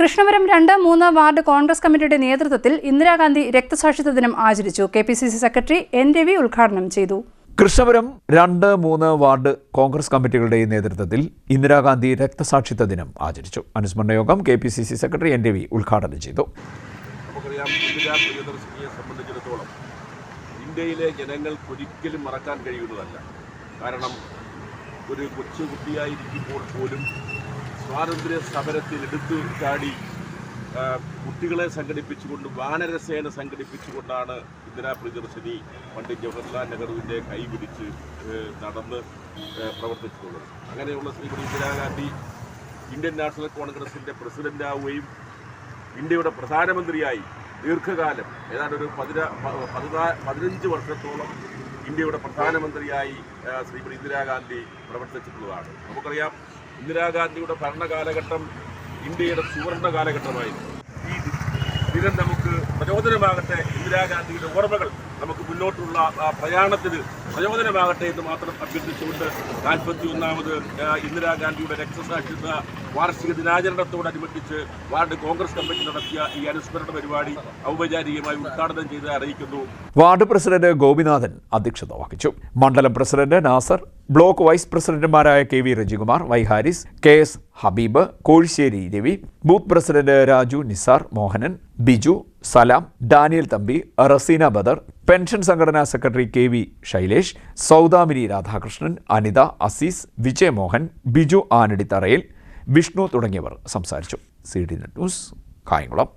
കൃഷ്ണപുരം രണ്ട് മൂന്ന് വാർഡ് കോൺഗ്രസ് കമ്മിറ്റിയുടെ നേതൃത്വത്തിൽ ഇന്ദിരാഗാന്ധി രക്തസാക്ഷിത്വ ദിനം ആചരിച്ചു. K P C C secretary N Ravi ഉദ്ഘാടനം ചെയ്തു. കൃഷ്ണപുരം രണ്ട് മൂന്ന് വാർഡ് കോൺഗ്രസ് കമ്മിറ്റികളുടെ നേതൃത്വത്തിൽ ഇന്ദിരാഗാന്ധി രക്തസാക്ഷിത്വ ദിനം ആചരിച്ചു. അനുസ്മരണ യോഗം K P C C secretary N Ravi ഉദ്ഘാടനം ചെയ്തു. സംബന്ധിച്ചിടത്തോളം ഇന്ത്യയിലെ ജനങ്ങൾക്ക് ഒരിക്കലും മറക്കാൻ കഴിയുന്നതല്ല. കാരണം ഒരു കൊച്ചു കുട്ടിയായിരിക്കുമ്പോൾ പോലും സ്വാതന്ത്ര്യ സമരത്തിൽ എടുത്തു ചാടി കുട്ടികളെ സംഘടിപ്പിച്ചുകൊണ്ട് വാനരസേന സംഘടിപ്പിച്ചുകൊണ്ടാണ് ഇന്ദിരാ പ്രിയദർശിനി പണ്ഡിറ്റ് ജവഹർലാൽ നെഹ്റുവിന്റെ കൈപിടിച്ച് നടന്ന് പ്രവർത്തിച്ചിട്ടുള്ളത്. അങ്ങനെയുള്ള ശ്രീമതി ഇന്ദിരാഗാന്ധി ഇന്ത്യൻ നാഷണൽ കോൺഗ്രസിന്റെ പ്രസിഡന്റാവുകയും ഇന്ത്യയുടെ പ്രധാനമന്ത്രിയായി ദീർഘകാലം ഏതാണ്ട് ഒരു പതിന പതിനഞ്ച് വർഷത്തോളം ഇന്ത്യയുടെ പ്രധാനമന്ത്രിയായി ശ്രീമതി ഇന്ദിരാഗാന്ധി പ്രവർത്തിച്ചിട്ടുള്ളതാണ്. നമുക്കറിയാം ഇന്ദിരാഗാന്ധിയുടെ ഭരണകാലഘട്ടം ഇന്ത്യയുടെ സുവർണ കാലഘട്ടമായിരുന്നു. ഈ ദിനം നമുക്ക് പ്രചോദനമാകട്ടെ. ഇന്ദിരാഗാന്ധിയുടെ ഓർമ്മകൾ നമുക്ക് മുന്നോട്ടുള്ള പ്രയാണത്തിന് പ്രയോജനമാകട്ടെ എന്ന് മാത്രം അഭ്യർത്ഥിച്ചുകൊണ്ട് നാൽപ്പത്തി ഒന്നാമത് ഇന്ദിരാഗാന്ധിയുടെ രക്തസാക്ഷിത്വ വാർഷിക ദിനാചരണത്തോടനുബന്ധിച്ച് വാർഡ് കോൺഗ്രസ് കമ്മിറ്റി നടത്തിയ ഈ അനുസ്മരണ പരിപാടി ഔപചാരികമായി ഉദ്ഘാടനം ചെയ്ത് അറിയിക്കുന്നു. വാർഡ് പ്രസിഡന്റ് ഗോപിനാഥൻ അധ്യക്ഷത വഹിച്ചു. മണ്ഡലം പ്രസിഡന്റ് നാസർ ബ്ലോക്ക് വൈസ് പ്രസിഡന്റുമാരായ K V Rajikumar Y Haris K S Habeeb Kozhissery Ravi booth president Raju Nisar Mohanan Biju Salam Daniel Thampi Raseena Badar pension സംഘടനാ secretary K V Shailesh Saudamini Radhakrishnan Anitha Azeez Vijayamohan Biju ആനടിത്തറയിൽ Vishnu തുടങ്ങിയവർ സംസാരിച്ചു. C D net news Kayamkulam.